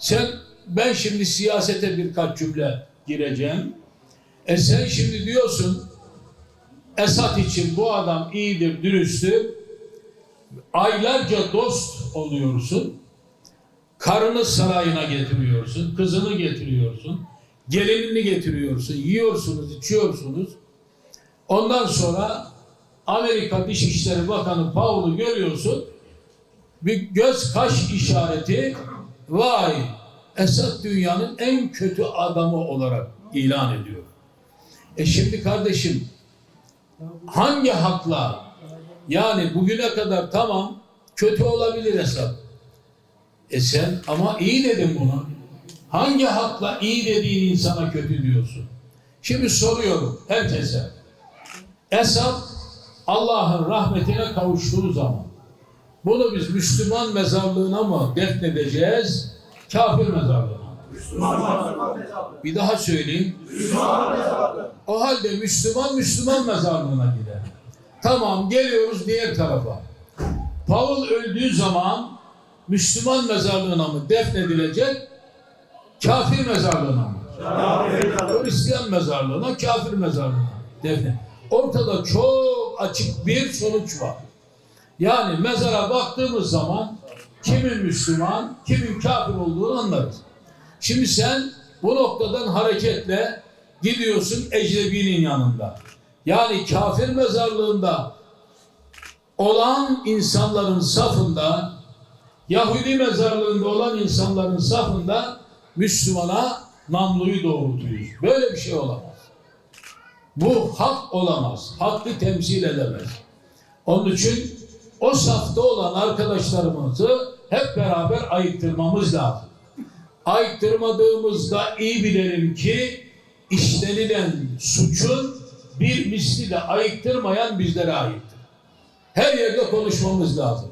Sen ben şimdi siyasete birkaç cümle gireceğim. E sen şimdi diyorsun Esat için bu adam iyidir, dürüsttür. Aylarca dost oluyorsun. Karını sarayına getiriyorsun, kızını getiriyorsun, gelinini getiriyorsun, yiyorsunuz, içiyorsunuz. Ondan sonra Amerika Dışişleri Bakanı Paul'u görüyorsun. Bir göz kaş işareti vay Esad dünyanın en kötü adamı olarak ilan ediyor. E şimdi kardeşim hangi hakla yani bugüne kadar tamam kötü olabilir Esad. E sen ama iyi dedin bunu. Hangi hakla iyi dediğin insana kötü diyorsun? Şimdi soruyorum herkese. Esad Allah'ın rahmetine kavuştuğu zaman bunu biz Müslüman mezarlığına mı defnedeceğiz? Kafir mezarlığına mı? Bir daha söyleyeyim. O halde Müslüman Müslüman mezarlığına gider. Tamam geliyoruz diğer tarafa. Paul öldüğü zaman Müslüman mezarlığına mı defnedilecek? Kafir mezarlığına mı? Hristiyan mezarlığına, kafir mezarlığına defne. Ortada çok açık bir sonuç var. Yani mezara baktığımız zaman kimin Müslüman, kimin kafir olduğunu anlarız. Şimdi sen bu noktadan hareketle gidiyorsun ecnebinin yanında. Yani kafir mezarlığında olan insanların safında, Yahudi mezarlığında olan insanların safında Müslümana namluyu doğrultuyuz. Böyle bir şey olamaz. Bu hak olamaz. Hakkı temsil edemez. Onun için o safta olan arkadaşlarımızı hep beraber ayıktırmamız lazım. Ayıktırmadığımızda iyi bilelim ki işlenilen suçun bir misli de ayıktırmayan bizlere aittir. Her yerde konuşmamız lazım.